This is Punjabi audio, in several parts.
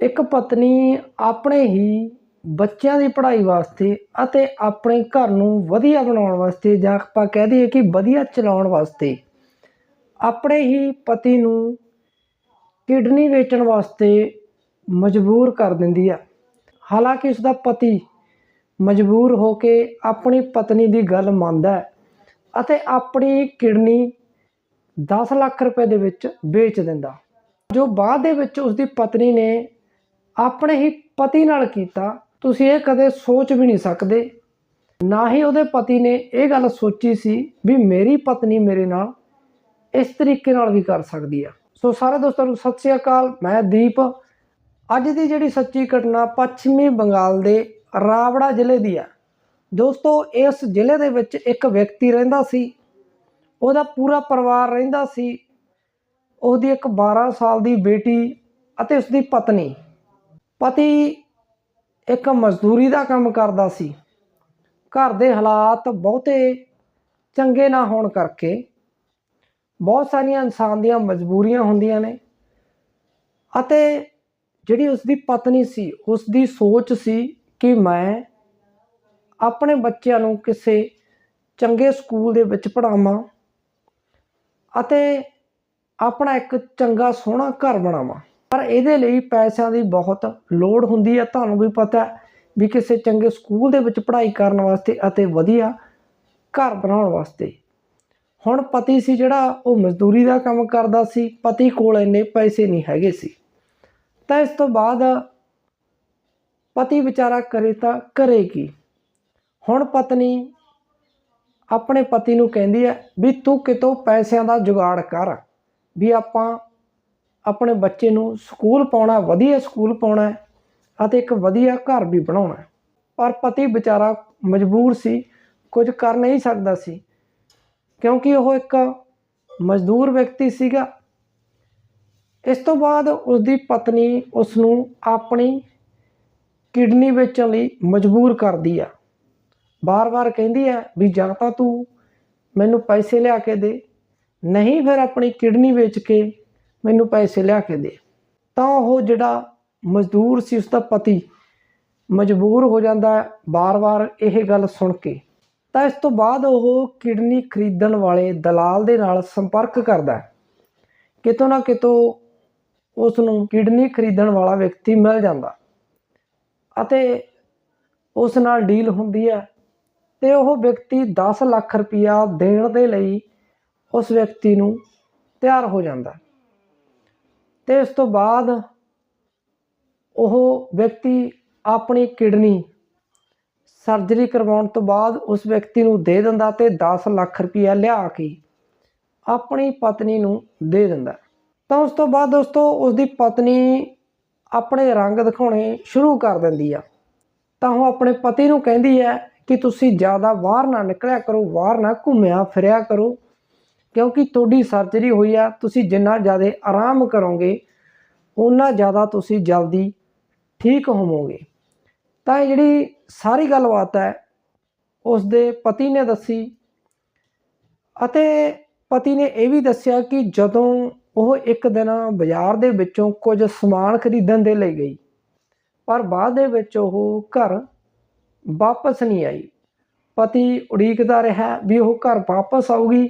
ਇੱਕ ਪਤਨੀ ਆਪਣੇ ਹੀ ਬੱਚਿਆਂ ਦੀ ਪੜ੍ਹਾਈ ਵਾਸਤੇ ਅਤੇ ਆਪਣੇ ਘਰ ਨੂੰ ਵਧੀਆ ਬਣਾਉਣ ਵਾਸਤੇ ਜਾਂ ਆਪਾਂ ਕਹਿ ਦਈਏ ਕਿ ਵਧੀਆ ਚਲਾਉਣ ਵਾਸਤੇ ਆਪਣੇ ਹੀ ਪਤੀ ਨੂੰ ਕਿਡਨੀ ਵੇਚਣ ਵਾਸਤੇ ਮਜਬੂਰ ਕਰ ਦਿੰਦੀ ਆ। ਹਾਲਾਂਕਿ ਉਸ ਦਾ ਪਤੀ ਮਜਬੂਰ ਹੋ ਕੇ ਆਪਣੀ ਪਤਨੀ ਦੀ ਗੱਲ ਮੰਨਦਾ ਹੈ ਅਤੇ ਆਪਣੀ ਕਿਡਨੀ 10 ਲੱਖ ਰੁਪਏ ਦੇ ਵਿੱਚ ਵੇਚ ਦਿੰਦਾ। ਜੋ ਬਾਅਦ ਦੇ ਵਿੱਚ ਉਸ ਦੀ ਪਤਨੀ ਨੇ ਆਪਣੇ ਹੀ ਪਤੀ ਨਾਲ ਕੀਤਾ, ਤੁਸੀਂ ਇਹ ਕਦੇ ਸੋਚ ਵੀ ਨਹੀਂ ਸਕਦੇ। ਨਾ ਹੀ ਉਹਦੇ ਪਤੀ ਨੇ ਇਹ ਗੱਲ ਸੋਚੀ ਸੀ ਵੀ ਮੇਰੀ ਪਤਨੀ ਮੇਰੇ ਨਾਲ ਇਸ ਤਰੀਕੇ ਨਾਲ ਵੀ ਕਰ ਸਕਦੀ ਆ। ਸੋ ਸਾਰੇ ਦੋਸਤਾਂ ਨੂੰ ਸਤਿ ਸ਼੍ਰੀ ਅਕਾਲ, ਮੈਂ ਦੀਪ। ਅੱਜ ਦੀ ਜਿਹੜੀ ਸੱਚੀ ਘਟਨਾ ਪੱਛਮੀ ਬੰਗਾਲ ਦੇ ਰਾਵੜਾ ਜ਼ਿਲ੍ਹੇ ਦੀ ਆ। ਦੋਸਤੋ, ਇਸ ਜ਼ਿਲ੍ਹੇ ਦੇ ਵਿੱਚ ਇੱਕ ਵਿਅਕਤੀ ਰਹਿੰਦਾ ਸੀ, ਉਹਦਾ ਪੂਰਾ ਪਰਿਵਾਰ ਰਹਿੰਦਾ ਸੀ। ਉਹਦੀ ਇੱਕ 12 ਸਾਲ ਦੀ ਬੇਟੀ ਅਤੇ ਉਸਦੀ ਪਤਨੀ। ਪਤੀ ਇੱਕ ਮਜ਼ਦੂਰੀ ਦਾ ਕੰਮ ਕਰਦਾ ਸੀ। ਘਰ ਦੇ ਹਾਲਾਤ ਬਹੁਤੇ ਚੰਗੇ ਨਾ ਹੋਣ ਕਰਕੇ ਬਹੁਤ ਸਾਰੀਆਂ ਇਨਸਾਨ ਦੀਆਂ ਮਜਬੂਰੀਆਂ ਹੁੰਦੀਆਂ ਨੇ ਅਤੇ ਜਿਹੜੀ ਉਸਦੀ ਪਤਨੀ ਸੀ ਉਸ ਦੀ ਸੋਚ ਸੀ ਕਿ ਮੈਂ ਆਪਣੇ ਬੱਚਿਆਂ ਨੂੰ ਕਿਸੇ ਚੰਗੇ ਸਕੂਲ ਦੇ ਵਿੱਚ ਪੜ੍ਹਾਵਾਂ ਅਤੇ ਆਪਣਾ ਇੱਕ ਚੰਗਾ ਸੋਹਣਾ ਘਰ ਬਣਾਵਾਂ। ਪਰ ਇਹਦੇ ਲਈ ਪੈਸਿਆਂ ਦੀ ਬਹੁਤ ਲੋੜ ਹੁੰਦੀ ਹੈ। ਤੁਹਾਨੂੰ ਵੀ ਪਤਾ ਵੀ ਕਿਸੇ ਚੰਗੇ ਸਕੂਲ ਦੇ ਵਿੱਚ ਪੜ੍ਹਾਈ ਕਰਨ ਵਾਸਤੇ ਅਤੇ ਵਧੀਆ ਘਰ ਬਣਾਉਣ ਵਾਸਤੇ। ਹੁਣ ਪਤੀ ਸੀ ਜਿਹੜਾ, ਉਹ ਮਜ਼ਦੂਰੀ ਦਾ ਕੰਮ ਕਰਦਾ ਸੀ। ਪਤੀ ਕੋਲ ਇੰਨੇ ਪੈਸੇ ਨਹੀਂ ਹੈਗੇ ਸੀ। ਤਾਂ ਇਸ ਤੋਂ ਬਾਅਦ ਪਤੀ ਵਿਚਾਰਾ ਕਰੇ ਤਾਂ ਕਰੇ ਕੀ ਹੁਣ ਪਤਨੀ ਆਪਣੇ ਪਤੀ ਨੂੰ ਕਹਿੰਦੀ ਹੈ ਵੀ ਤੂੰ ਕਿਤੋਂ ਪੈਸਿਆਂ ਦਾ ਜੁਗਾੜ ਕਰ, ਵੀ ਆਪਾਂ ਆਪਣੇ ਬੱਚੇ ਨੂੰ ਸਕੂਲ ਪਾਉਣਾ, ਵਧੀਆ ਸਕੂਲ ਪਾਉਣਾ ਅਤੇ ਇੱਕ ਵਧੀਆ ਘਰ ਵੀ ਬਣਾਉਣਾ ਪਰ ਪਤੀ ਵਿਚਾਰਾ ਮਜਬੂਰ ਸੀ, ਕੁਝ ਕਰ ਨਹੀਂ ਸਕਦਾ ਸੀ, ਕਿਉਂਕਿ ਉਹ ਇੱਕ ਮਜ਼ਦੂਰ ਵਿਅਕਤੀ ਸੀਗਾ। ਇਸ ਤੋਂ ਬਾਅਦ ਉਸ ਦੀ ਪਤਨੀ ਉਸ ਨੂੰ ਆਪਣੀ ਕਿਡਨੀ ਵੇਚਣ ਲਈ ਮਜਬੂਰ ਕਰਦੀ ਆ। ਬਾਰ-ਬਾਰ ਕਹਿੰਦੀ ਹੈ ਵੀ ਜਾਂ ਤਾਂ ਤੂੰ ਮੈਨੂੰ ਪੈਸੇ ਲਿਆ ਕੇ ਦੇ, ਨਹੀਂ ਫਿਰ ਆਪਣੀ ਕਿਡਨੀ ਵੇਚ ਕੇ ਮੈਨੂੰ ਪੈਸੇ ਲਿਆ ਕੇ ਦੇ। ਤਾਂ ਉਹ ਜਿਹੜਾ ਮਜ਼ਦੂਰ ਸੀ ਉਸ ਦਾ ਪਤੀ ਮਜਬੂਰ ਹੋ ਜਾਂਦਾ ਹੈ ਬਾਰ-ਬਾਰ ਇਹ ਗੱਲ ਸੁਣ ਕੇ। ਤਾਂ ਇਸ ਤੋਂ ਬਾਅਦ ਉਹ ਕਿਡਨੀ ਖਰੀਦਣ ਵਾਲੇ ਦਲਾਲ ਦੇ ਨਾਲ ਸੰਪਰਕ ਕਰਦਾ ਕਿਤੋਂ ਨਾ ਕਿਤੋਂ ਉਸ ਨੂੰ ਕਿਡਨੀ ਖਰੀਦਣ ਵਾਲਾ ਵਿਅਕਤੀ ਮਿਲ ਜਾਂਦਾ। ਅਤੇ ਉਸ ਨਾਲ ਡੀਲ ਹੁੰਦੀ ਹੈ ਤੇ ਉਹ ਵਿਅਕਤੀ 10 ਲੱਖ ਰੁਪਇਆ ਦੇਣ ਦੇ ਲਈ ਉਸ ਵਿਅਕਤੀ ਨੂੰ ਤਿਆਰ ਹੋ ਜਾਂਦਾ ਤੇ ਇਸ ਤੋਂ ਬਾਅਦ ਉਹ ਵਿਅਕਤੀ ਆਪਣੀ ਕਿਡਨੀ ਸਰਜਰੀ ਕਰਵਾਉਣ ਤੋਂ ਬਾਅਦ ਉਸ ਵਿਅਕਤੀ ਨੂੰ ਦੇ ਦਿੰਦਾ ਤੇ 10 ਲੱਖ ਰੁਪਇਆ ਲਿਆ ਕੇ ਆਪਣੀ ਪਤਨੀ ਨੂੰ ਦੇ ਦਿੰਦਾ। ਤਾਂ ਉਸ ਤੋਂ ਬਾਅਦ ਦੋਸਤੋ ਉਸ ਦੀ ਪਤਨੀ ਆਪਣੇ ਰੰਗ ਦਿਖਾਉਣੇ ਸ਼ੁਰੂ ਕਰ ਦਿੰਦੀ ਆ। ਤਾਂ ਉਹ ਆਪਣੇ ਪਤੀ ਨੂੰ ਕਹਿੰਦੀ ਹੈ ਕਿ ਤੁਸੀਂ ਜ਼ਿਆਦਾ ਬਾਹਰ ਨਾ ਨਿਕਲਿਆ ਕਰੋ ਬਾਹਰ ਨਾ ਘੁੰਮਿਆ ਫਿਰਿਆ ਕਰੋ। ਕਿਉਂਕਿ ਤੁਹਾਡੀ ਸਰਜਰੀ ਹੋਈ ਆ, ਤੁਸੀਂ ਜਿੰਨਾ ਜ਼ਿਆਦਾ ਆਰਾਮ ਕਰੋਗੇ ਉਨਾ ਜ਼ਿਆਦਾ ਤੁਸੀਂ ਜਲਦੀ ਠੀਕ ਹੋਵੋਗੇ। ਤਾਂ ਇਹ ਜਿਹੜੀ ਸਾਰੀ ਗੱਲਬਾਤ ਹੈ ਉਸ ਦੇ ਪਤੀ ਨੇ ਦੱਸੀ ਅਤੇ ਪਤੀ ਨੇ ਇਹ ਵੀ ਦੱਸਿਆ ਕਿ ਜਦੋਂ ਉਹ ਇੱਕ ਦਿਨ ਬਾਜ਼ਾਰ ਦੇ ਵਿੱਚੋਂ ਕੁਝ ਸਮਾਨ ਖਰੀਦਣ ਦੇ ਲਈ ਗਈ, ਪਰ ਬਾਅਦ ਦੇ ਵਿੱਚ ਉਹ ਘਰ ਵਾਪਸ ਨਹੀਂ ਆਈ। ਪਤੀ ਉਡੀਕਦਾ ਰਿਹਾ ਵੀ ਉਹ ਘਰ ਵਾਪਸ ਆਊਗੀ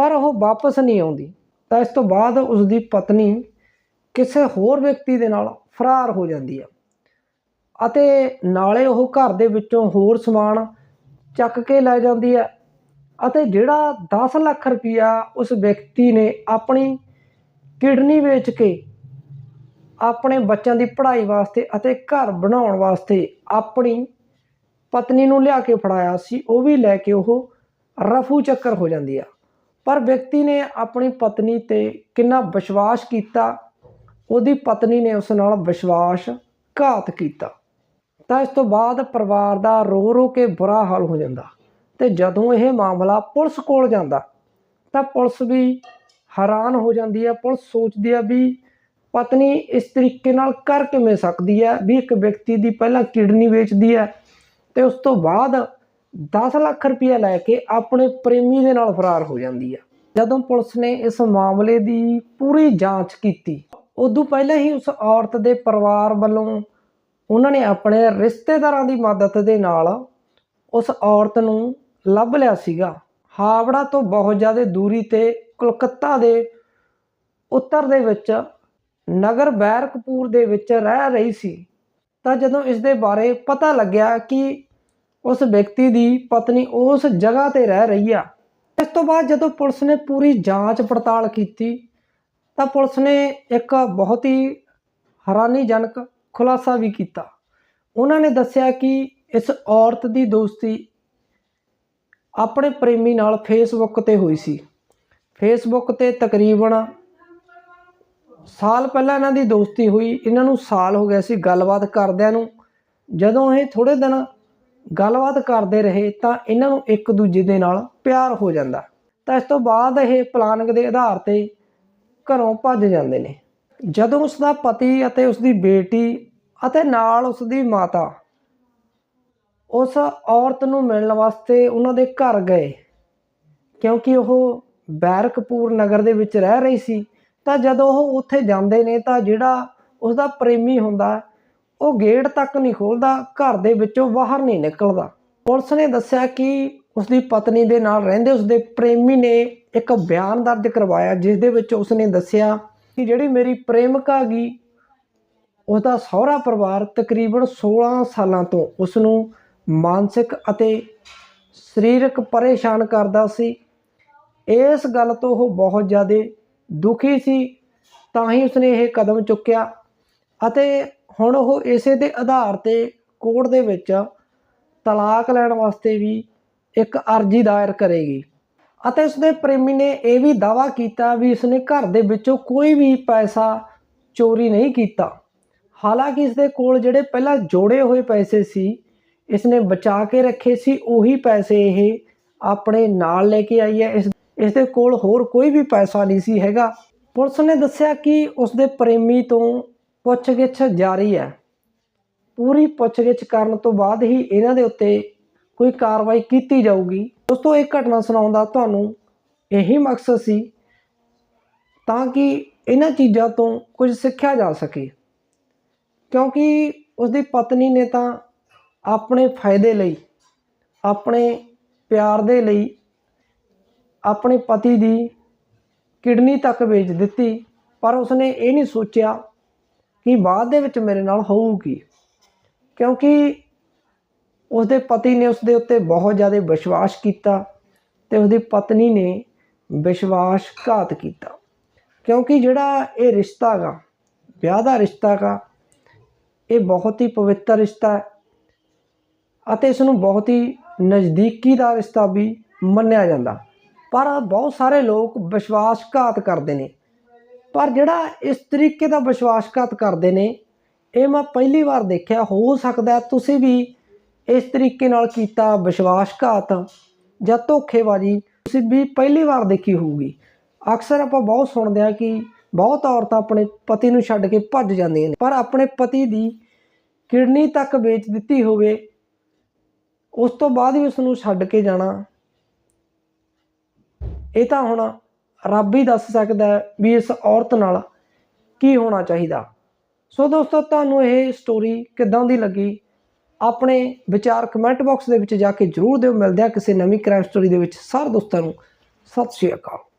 ਪਰ ਉਹ ਵਾਪਸ ਨਹੀਂ ਆਉਂਦੀ। ਤਾਂ ਇਸ ਤੋਂ ਬਾਅਦ ਉਸ ਦੀ ਪਤਨੀ ਕਿਸੇ ਹੋਰ ਵਿਅਕਤੀ ਦੇ ਨਾਲ ਫਰਾਰ ਹੋ ਜਾਂਦੀ ਹੈ ਅਤੇ ਨਾਲੇ ਉਹ ਘਰ ਦੇ ਵਿੱਚੋਂ ਹੋਰ ਸਮਾਨ ਚੱਕ ਕੇ ਲੈ ਜਾਂਦੀ ਹੈ ਅਤੇ ਜਿਹੜਾ 10 ਲੱਖ ਰੁਪਇਆ ਉਸ ਵਿਅਕਤੀ ਨੇ ਆਪਣੀ ਕਿਡਨੀ ਵੇਚ ਕੇ ਆਪਣੇ ਬੱਚਿਆਂ ਦੀ ਪੜ੍ਹਾਈ ਵਾਸਤੇ ਅਤੇ ਘਰ ਬਣਾਉਣ ਵਾਸਤੇ ਆਪਣੀ ਪਤਨੀ ਨੂੰ ਲਿਆ ਕੇ ਫੜਾਇਆ ਸੀ, ਉਹ ਵੀ ਲੈ ਕੇ ਉਹ ਰਫੂ ਚੱਕਰ ਹੋ ਜਾਂਦੀ ਆ। ਪਰ ਵਿਅਕਤੀ ਨੇ ਆਪਣੀ ਪਤਨੀ ਤੇ ਕਿੰਨਾ ਵਿਸ਼ਵਾਸ ਕੀਤਾ, ਉਹਦੀ ਪਤਨੀ ਨੇ ਉਸ ਨਾਲ ਵਿਸ਼ਵਾਸ ਘਾਤ ਕੀਤਾ। ਤਾਂ ਇਸ ਤੋਂ ਬਾਅਦ ਪਰਿਵਾਰ ਦਾ ਰੋ ਰੋ ਕੇ ਬੁਰਾ ਹਾਲ ਹੋ ਜਾਂਦਾ ਤੇ ਜਦੋਂ ਇਹ ਮਾਮਲਾ ਪੁਲਿਸ ਕੋਲ ਜਾਂਦਾ, ਤਾਂ ਪੁਲਿਸ ਵੀ ਹੈਰਾਨ ਹੋ ਜਾਂਦੀ ਹੈ। ਪੁਲਿਸ ਸੋਚਦੀ ਹੈ ਵੀ ਪਤਨੀ ਇਸ ਤਰੀਕੇ ਨਾਲ ਕਰ ਕਿਵੇਂ ਸਕਦੀ ਹੈ, ਵੀ ਇੱਕ ਵਿਅਕਤੀ ਦੀ ਪਹਿਲਾਂ ਕਿਡਨੀ ਵੇਚਦੀ ਹੈ ਤੇ ਉਸ ਤੋਂ ਬਾਅਦ 10 ਲੱਖ ਰੁਪਇਆ ਲੈ ਕੇ ਆਪਣੇ ਪ੍ਰੇਮੀ ਦੇ ਨਾਲ ਫਰਾਰ ਹੋ ਜਾਂਦੀ ਹੈ ਜਦੋਂ ਪੁਲਿਸ ਨੇ ਇਸ ਮਾਮਲੇ ਦੀ ਪੂਰੀ ਜਾਂਚ ਕੀਤੀ, ਉਦੋਂ ਪਹਿਲਾਂ ਹੀ ਉਸ ਔਰਤ ਦੇ ਪਰਿਵਾਰ ਵੱਲੋਂ ਉਹਨਾਂ ਨੇ ਆਪਣੇ ਰਿਸ਼ਤੇਦਾਰਾਂ ਦੀ ਮਦਦ ਦੇ ਨਾਲ ਉਸ ਔਰਤ ਨੂੰ ਲੱਭ ਲਿਆ ਸੀਗਾ। ਹਾਵੜਾ ਤੋਂ ਬਹੁਤ ਜ਼ਿਆਦਾ ਦੂਰੀ ਤੇ ਕੋਲਕਾਤਾ ਦੇ ਉੱਤਰ ਦੇ ਵਿੱਚ ਨਗਰ ਬੈਰਕਪੁਰ ਦੇ ਵਿੱਚ ਰਹਿ ਰਹੀ ਸੀ। ਤਾਂ ਜਦੋਂ ਇਸ ਦੇ ਬਾਰੇ ਪਤਾ ਲੱਗਿਆ ਕਿ ਉਸ ਵਿਅਕਤੀ ਦੀ ਪਤਨੀ ਉਸ ਜਗ੍ਹਾ ਤੇ ਰਹਿ ਰਹੀ ਆ। ਇਸ ਤੋਂ ਬਾਅਦ ਜਦੋਂ ਪੁਲਿਸ ਨੇ ਪੂਰੀ ਜਾਂਚ ਪੜਤਾਲ ਕੀਤੀ, ਤਾਂ ਪੁਲਿਸ ਨੇ ਇੱਕ ਬਹੁਤ ਹੀ ਹੈਰਾਨੀਜਨਕ ਖੁਲਾਸਾ ਵੀ ਕੀਤਾ। ਉਹਨਾਂ ਨੇ ਦੱਸਿਆ ਕਿ ਇਸ ਔਰਤ ਦੀ ਦੋਸਤੀ ਆਪਣੇ ਪ੍ਰੇਮੀ ਨਾਲ ਫੇਸਬੁੱਕ ਤੇ ਹੋਈ ਸੀ। ਫੇਸਬੁੱਕ ਤੇ ਤਕਰੀਬਨ ਸਾਲ ਪਹਿਲਾਂ ਇਹਨਾਂ ਦੀ ਦੋਸਤੀ ਹੋਈ। ਇਹਨਾਂ ਨੂੰ ਸਾਲ ਹੋ ਗਿਆ ਸੀ ਗੱਲਬਾਤ ਕਰਦਿਆਂ ਨੂੰ। ਜਦੋਂ ਇਹ ਥੋੜੇ ਦਿਨ ਗੱਲਬਾਤ ਕਰਦੇ ਰਹੇ ਤਾਂ ਇਹਨਾਂ ਨੂੰ ਇੱਕ ਦੂਜੇ ਦੇ ਨਾਲ ਪਿਆਰ ਹੋ ਜਾਂਦਾ। ਤਾਂ ਇਸ ਤੋਂ ਬਾਅਦ ਇਹ ਪਲਾਨਿੰਗ ਦੇ ਆਧਾਰ ਤੇ ਘਰੋਂ ਭੱਜ ਜਾਂਦੇ ਨੇ। ਜਦੋਂ ਉਸ ਦਾ ਪਤੀ ਅਤੇ ਉਸ ਦੀ ਬੇਟੀ ਅਤੇ ਨਾਲ ਉਸ ਦੀ ਮਾਤਾ ਉਸ ਔਰਤ ਨੂੰ ਮਿਲਣ ਵਾਸਤੇ ਉਹਨਾਂ ਦੇ ਘਰ ਗਏ, ਕਿਉਂਕਿ ਉਹ ਬੈਰਕਪੂਰ ਨਗਰ ਦੇ ਵਿੱਚ ਰਹਿ ਰਹੀ ਸੀ, ਤਾਂ ਜਦੋਂ ਉਹ ਉੱਥੇ ਜਾਂਦੇ ਨੇ ਤਾਂ ਜਿਹੜਾ ਉਸ ਦਾ ਪ੍ਰੇਮੀ ਹੁੰਦਾ ਉਹ ਗੇਟ ਤੱਕ ਨਹੀਂ ਖੋਲਦਾ, ਘਰ ਦੇ ਵਿੱਚੋਂ ਬਾਹਰ ਨਹੀਂ ਨਿਕਲਦਾ। ਪੁਲਿਸ ਨੇ ਦੱਸਿਆ ਕਿ ਉਸ ਦੀ ਪਤਨੀ ਦੇ ਨਾਲ ਰਹਿੰਦੇ ਉਸ ਦੇ ਪ੍ਰੇਮੀ ਨੇ ਇੱਕ ਬਿਆਨ ਦਰਜ ਕਰਵਾਇਆ, ਜਿਸ ਦੇ ਵਿੱਚ ਉਸ ਨੇ ਦੱਸਿਆ ਕਿ ਜਿਹੜੀ ਮੇਰੀ ਪ੍ਰੇਮਿਕਾ ਗਈ ਉਸ ਦਾ ਸਹੁਰਾ ਪਰਿਵਾਰ ਤਕਰੀਬਨ 16 ਸਾਲਾਂ ਤੋਂ ਉਸ ਨੂੰ ਮਾਨਸਿਕ ਅਤੇ ਸਰੀਰਕ ਪਰੇਸ਼ਾਨ ਕਰਦਾ ਸੀ। ਇਸ ਗੱਲ ਤੋਂ ਉਹ ਬਹੁਤ ਜ਼ਿਆਦਾ ਦੁਖੀ ਸੀ, ਤਾਂ ਹੀ ਉਸਨੇ ਇਹ ਕਦਮ ਚੁੱਕਿਆ ਅਤੇ ਹੁਣ ਉਹ ਇਸੇ ਦੇ ਆਧਾਰ ਤੇ ਕੋਰਟ ਦੇ ਵਿੱਚ ਤਲਾਕ ਲੈਣ ਵਾਸਤੇ ਵੀ ਇੱਕ ਅਰਜ਼ੀ ਦਾਇਰ ਕਰੇਗੀ। ਅਤੇ ਉਸਦੇ ਪ੍ਰੇਮੀ ਨੇ ਇਹ ਵੀ ਦਾਵਾ ਕੀਤਾ ਵੀ ਉਸਨੇ ਘਰ ਦੇ ਵਿੱਚੋਂ ਕੋਈ ਵੀ ਪੈਸਾ ਚੋਰੀ ਨਹੀਂ ਕੀਤਾ। ਹਾਲਾਂਕਿ ਇਸਦੇ ਕੋਲ ਜਿਹੜੇ ਪਹਿਲਾਂ ਜੋੜੇ ਹੋਏ ਪੈਸੇ ਸੀ, ਇਸਨੇ ਬਚਾ ਕੇ ਰੱਖੇ ਸੀ, ਉਹੀ ਪੈਸੇ ਇਹ ਆਪਣੇ ਨਾਲ ਲੈ ਕੇ ਆਈ ਹੈ। ਇਸ ਇਸ ਦੇ ਕੋਲ ਹੋਰ ਕੋਈ ਵੀ ਪੈਸਾ ਨਹੀਂ ਸੀ ਹੈਗਾ। ਪੁਲਿਸ ਨੇ ਦੱਸਿਆ ਕਿ ਉਸ ਦੇ ਪ੍ਰੇਮੀ ਤੋਂ ਪੁੱਛਗਿੱਛ ਜਾਰੀ ਹੈ। ਪੂਰੀ ਪੁੱਛਗਿੱਛ ਕਰਨ ਤੋਂ ਬਾਅਦ ਹੀ ਇਹਨਾਂ ਦੇ ਉੱਤੇ ਕੋਈ ਕਾਰਵਾਈ ਕੀਤੀ ਜਾਊਗੀ। ਦੋਸਤੋ, ਇਹ ਘਟਨਾ ਸੁਣਾਉਣ ਦਾ ਤੁਹਾਨੂੰ ਇਹੀ ਮਕਸਦ ਸੀ ਤਾਂ ਕਿ ਇਹਨਾਂ ਚੀਜ਼ਾਂ ਤੋਂ ਕੁਝ ਸਿੱਖਿਆ ਜਾ ਸਕੇ। ਕਿਉਂਕਿ ਉਸਦੀ ਪਤਨੀ ਨੇ ਤਾਂ ਆਪਣੇ ਫਾਇਦੇ ਲਈ, ਆਪਣੇ ਪਿਆਰ ਦੇ ਲਈ, ਆਪਣੇ ਪਤੀ ਦੀ ਕਿਡਨੀ ਤੱਕ ਵੇਚ ਦਿੱਤੀ, ਪਰ ਉਸਨੇ ਇਹ ਨਹੀਂ ਸੋਚਿਆ ਕਿ ਬਾਅਦ ਦੇ ਵਿੱਚ ਮੇਰੇ ਨਾਲ ਹੋਊਗੀ। ਕਿਉਂਕਿ ਉਸਦੇ ਪਤੀ ਨੇ ਉਸਦੇ ਉੱਤੇ ਬਹੁਤ ਜ਼ਿਆਦਾ ਵਿਸ਼ਵਾਸ ਕੀਤਾ ਤੇ ਉਸਦੀ ਪਤਨੀ ਨੇ ਵਿਸ਼ਵਾਸਘਾਤ ਕੀਤਾ। ਕਿਉਂਕਿ ਜਿਹੜਾ ਇਹ ਰਿਸ਼ਤਾ ਗਾ, ਵਿਆਹ ਦਾ ਰਿਸ਼ਤਾ ਗਾ, ਇਹ ਬਹੁਤ ਹੀ ਪਵਿੱਤਰ ਰਿਸ਼ਤਾ ਹੈ ਅਤੇ ਇਸ ਨੂੰ ਬਹੁਤ ਹੀ ਨਜ਼ਦੀਕੀ ਦਾ ਰਿਸ਼ਤਾ ਵੀ ਮੰਨਿਆ ਜਾਂਦਾ। ਪਰ ਬਹੁਤ ਸਾਰੇ ਲੋਕ ਵਿਸ਼ਵਾਸਘਾਤ ਕਰਦੇ ਨੇ। ਪਰ ਜਿਹੜਾ ਇਸ ਤਰੀਕੇ ਦਾ ਵਿਸ਼ਵਾਸਘਾਤ ਕਰਦੇ ਨੇ, ਇਹ ਮੈਂ ਪਹਿਲੀ ਵਾਰ ਦੇਖਿਆ, ਹੋ ਸਕਦਾ ਤੁਸੀਂ ਵੀ ਇਸ ਤਰੀਕੇ ਨਾਲ ਕੀਤਾ ਵਿਸ਼ਵਾਸਘਾਤ ਜਾਂ ਧੋਖੇਬਾਜ਼ੀ, ਤੁਸੀਂ ਵੀ ਪਹਿਲੀ ਵਾਰ ਦੇਖੀ ਹੋਊਗੀ। ਅਕਸਰ ਆਪਾਂ ਬਹੁਤ ਸੁਣਦੇ ਹਾਂ ਕਿ ਬਹੁਤ ਔਰਤਾਂ ਆਪਣੇ ਪਤੀ ਨੂੰ ਛੱਡ ਕੇ ਭੱਜ ਜਾਂਦੀਆਂ ਨੇ, ਪਰ ਆਪਣੇ ਪਤੀ ਦੀ ਕਿਡਨੀ ਤੱਕ ਵੇਚ ਦਿੱਤੀ ਹੋਵੇ, ਉਸ ਤੋਂ ਬਾਅਦ ਵੀ ਉਸ ਨੂੰ ਛੱਡ ਕੇ ਜਾਣਾ, ਇਹ ਤਾਂ ਹੁਣ ਰੱਬ ਹੀ ਦੱਸ ਸਕਦਾ ਵੀ ਇਸ ਔਰਤ ਨਾਲ ਕੀ ਹੋਣਾ ਚਾਹੀਦਾ। ਸੋ ਦੋਸਤੋ, ਤੁਹਾਨੂੰ ਇਹ ਸਟੋਰੀ ਕਿੱਦਾਂ ਦੀ ਲੱਗੀ? ਆਪਣੇ ਵਿਚਾਰ ਕਮੈਂਟ ਬਾਕਸ ਦੇ ਵਿੱਚ ਜਾ ਕੇ ਜਰੂਰ ਦਿਓ। ਮਿਲਦੇ ਆ ਕਿਸੇ ਨਵੀਂ ਕ੍ਰਾਈਮ ਸਟੋਰੀ ਦੇ ਵਿੱਚ। ਸਾਰੇ ਦੋਸਤਾਂ ਨੂੰ, ਸਤਿ ਸ਼੍ਰੀ ਅਕਾਲ।